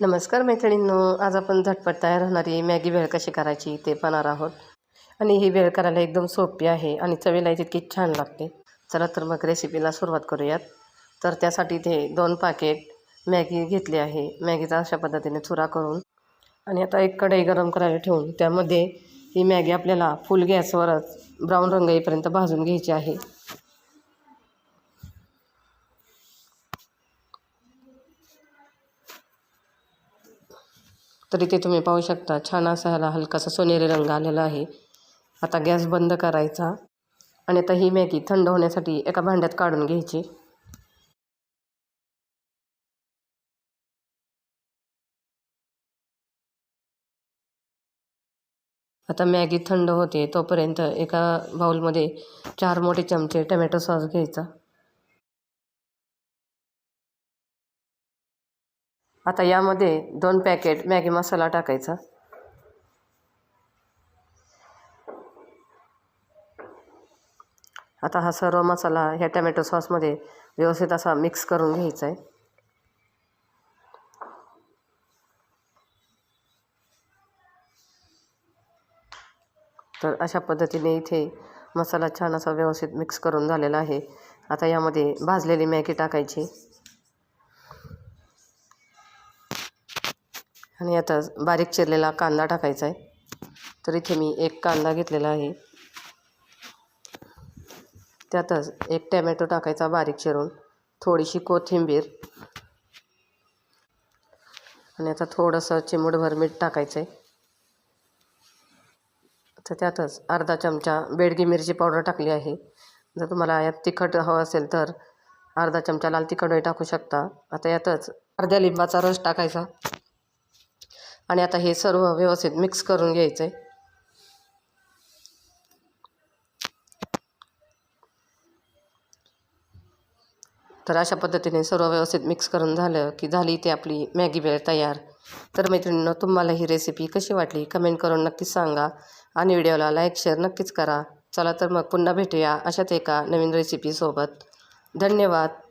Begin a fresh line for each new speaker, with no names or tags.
नमस्कार मैत्रिणींनो आज आपण झटपट तयार होणारी मॅगी भेळ कशी करायची ते पाहणार आहोत. आणि ही भेळ करायला एकदम सोपी आहे आणि चवीला तितकी छान लागते. चला तर मग रेसिपीला सुरुवात करूयात. तर त्यासाठी ते दोन पाकेट मॅगी घेतली आहे. मॅगीचा अशा पद्धतीने चुरा करून आणि आता एक कढई गरम करायला ठेवून त्यामध्ये ही मॅगी आपल्याला फुल गॅसवरच ब्राऊन रंग येईपर्यंत भाजून घ्यायची आहे. तर इथे तुम्ही पाहू शकता. छान असा ह्याला हलकासा सोनेरी रंग आलेला आहे. आता गॅस बंद करायचा आणि आता ही मॅगी थंड होण्यासाठी एका भांड्यात काढून घ्यायची. आता मॅगी थंड होते तोपर्यंत एका बाऊलमध्ये चार मोठे चमचे टमॅटो सॉस घ्यायचा. आता यामध्ये दोन पॅकेट मॅगी मसाला टाकायचा. आता हा सर्व मसाला ह्या टॅमॅटो सॉसमध्ये व्यवस्थित असा मिक्स करून घ्यायचा आहे तर अशा पद्धतीने इथे मसाला छान असा व्यवस्थित मिक्स करून झालेला आहे. आता यामध्ये भाजलेली मॅगी टाकायची. आणि आता बारीक चिरलेला कांदा टाकायचा आहे. तर इथे मी एक कांदा घेतलेला आहे. त्यातच एक टॅमॅटो टाकायचा बारीक चिरून. थोडीशी कोथिंबीर. आणि आता थोडंसं चिमूटभर मीठ टाकायचं आहे तर त्यातच अर्धा चमचा बेडगी मिरची पावडर टाकली आहे. जर तुम्हाला यात तिखट हवं असेल तर अर्धा चमचा लाल तिखटही टाकू शकता. आता यातच अर्ध्या लिंबाचा रस टाकायचा. आणि आता हे सर्व व्यवस्थित मिक्स करून घ्यायचं आहे तर अशा पद्धतीने सर्व व्यवस्थित मिक्स करून झालं की झाली ते आपली मॅगी वेळ तयार. तर मैत्रिणींनो तुम्हाला ही रेसिपी कशी वाटली? कमेंट करून नक्कीच सांगा आणि व्हिडिओला लाईक शेअर नक्कीच करा. चला तर मग पुन्हा भेटूया अशाच एका नवीन रेसिपीसोबत धन्यवाद.